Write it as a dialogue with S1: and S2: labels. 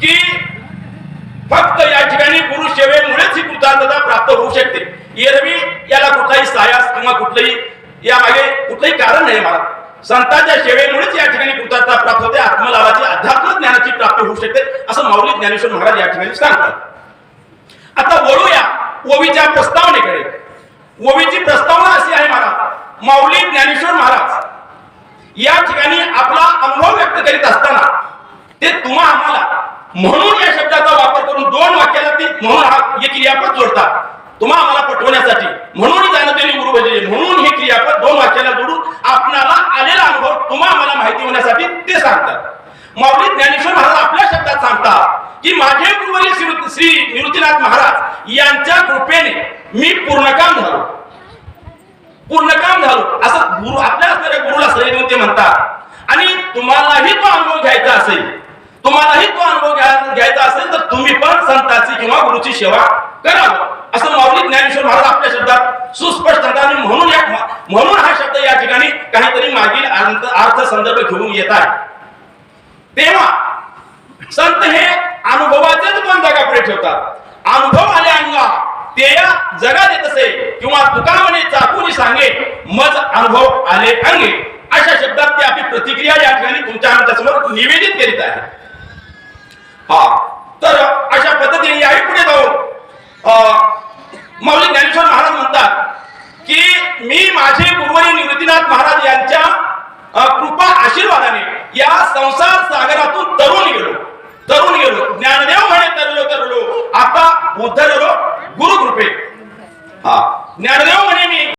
S1: की फक्त या ठिकाणी गुरु सेवेमुळेच ही कृतार्थता प्राप्त होऊ शकते. एरवी याला कुठलाही सायास किंवा कुठलंही यामागे कुठलंही कारण नाही मला. संतांच्या सेवेमुळेच या ठिकाणी कृतार्थता प्राप्त होते. आत्मलाभाची अध्यात्म ज्ञानाची प्राप्ती होऊ शकते असं माऊली ज्ञानेश्वर महाराज या ठिकाणी सांगतात. आता वळूया ओवीच्या प्रस्तावनेकडे. ओवीची प्रस्तावना अशी आहे महाराज माऊली ज्ञानेश्वर महाराज या ठिकाणी आपला अनुभव व्यक्त ते तुम्हा आम्हाला. म्हणून या शब्दाचा वापर करून दोन वाक्याला ती म्हणून हा हे क्रियापद जोडतात. तुम्हा आम्हाला पटवण्यासाठी. म्हणून जाणतेली गुरु भजले म्हणून हे क्रियापद दोन वाक्याला जोडून आपणाला आलेला अनुभव तुम्हा आम्हाला माहिती होण्यासाठी ते सांगतात. माऊली ज्ञानेश्वर महाराज आपल्या शब्दात सांगतात की माझे गुरुवरी श्री- श्री निवृत्तीनाथ महाराज यांच्या कृपेने मी पूर्णकाम झालो. पूर्णकाम झालो. असं गुरु आपल्या असणाऱ्या गुरुला सैन्य ते म्हणतात. आणि तुम्हालाही तो अनुभव घ्यायचा असेल. तुम्हालाही तो अनुभव घ्यायचा असेल तर तुम्ही पण संतांची किंवा गुरुची सेवा करावं. असं माऊली ज्ञानेश्वर महाराज आपल्या शब्दात सुस्पष्ट आणि म्हणून या म्हणून हा शब्द या ठिकाणी काहीतरी मागील अर्थ संदर्भ घेऊन येत आहे. तेव्हा संत हे अनुभवाचेच पण जगापुढे ठेवतात. अनुभव आले अंगा ते या जगात येत असे किंवा तुका म्हणे चाकूनी सांगे मज अनुभव आले अंगे. अशा शब्दात ते आपली प्रतिक्रिया या ठिकाणी तुमच्या आमच्यासमोर निवेदित करीत आहे हा. तर अशा पद्धतीने याही पुढे जाऊन माऊली ज्ञानेश्वर महाराज म्हणतात की मी माझे गुरुवरी निवृत्तीनाथ महाराज यांच्या कृपा आशीर्वादाने या संसार सागरातून तरुण गेलो. तरुण गेलो. ज्ञानदेव म्हणे तरलो तरलो आता उद्धरलो गुरु कृपे हा. ज्ञानदेव म्हणे